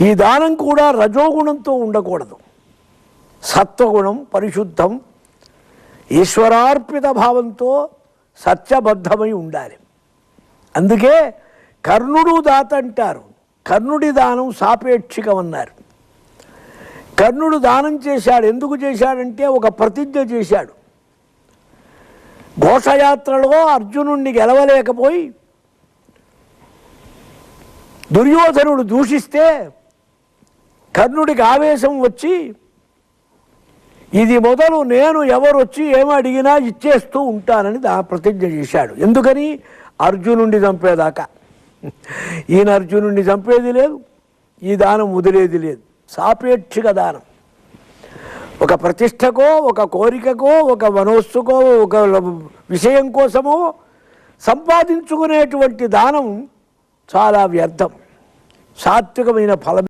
ఈ దానం కూడా రజోగుణంతో ఉండకూడదు. సత్వగుణం పరిశుద్ధం ఈశ్వరార్పిత భావంతో సత్యబద్ధమై ఉండాలి. అందుకే కర్ణుడు దాత అంటారు. కర్ణుడి దానం సాపేక్షికమన్నారు. కర్ణుడు దానం చేశాడు. ఎందుకు చేశాడంటే ఒక ప్రతిజ్ఞ చేశాడు. ఘోషయాత్రలో అర్జునుణ్ణి గెలవలేకపోయి దుర్యోధనుడు దూషిస్తే కర్ణుడికి ఆవేశం వచ్చి ఇది మొదలు నేను ఎవరు వచ్చి ఏమి అడిగినా ఇచ్చేస్తూ ఉంటానని దా ప్రతిజ్ఞ చేశాడు. ఎందుకని? అర్జునుడిని చంపేదాకా. ఈయన అర్జునుడిని చంపేది లేదు ఈ దానం వదిలేది లేదు. సాపేక్షిక దానం. ఒక ప్రతిష్టకో ఒక కోరికకో ఒక మనోస్సుకో ఒక విషయం కోసమో సంపాదించుకునేటువంటి దానం చాలా వ్యర్థం. సాత్వికమైన ఫలం